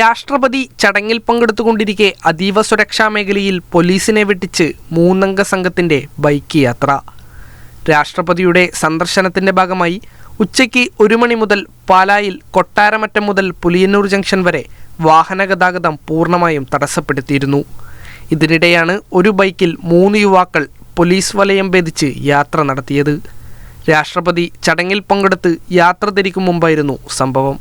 രാഷ്ട്രപതി ചടങ്ങിൽ പങ്കെടുത്തുകൊണ്ടിരിക്കെ അതീവ സുരക്ഷാ മേഖലയിൽ പോലീസിനെ വെട്ടിച്ച് മൂന്നംഗ സംഘത്തിന്റെ ബൈക്ക് യാത്ര. രാഷ്ട്രപതിയുടെ സന്ദർശനത്തിന്റെ ഭാഗമായി ഉച്ചയ്ക്ക് ഒരു മണി മുതൽ പാലായിൽ കൊട്ടാരമറ്റം മുതൽ പുലിയന്നൂർ ജംഗ്ഷൻ വരെ വാഹന ഗതാഗതം പൂർണമായും തടസ്സപ്പെടുത്തിയിരുന്നു. ഇതിനിടെയാണ് ഒരു ബൈക്കിൽ മൂന്ന് യുവാക്കൾ പോലീസ് വലയം ഭേദിച്ച് യാത്ര നടത്തിയത്. രാഷ്ട്രപതി ചടങ്ങിൽ പങ്കെടുത്ത് യാത്ര തിരിക്കും മുമ്പായിരുന്നു സംഭവം.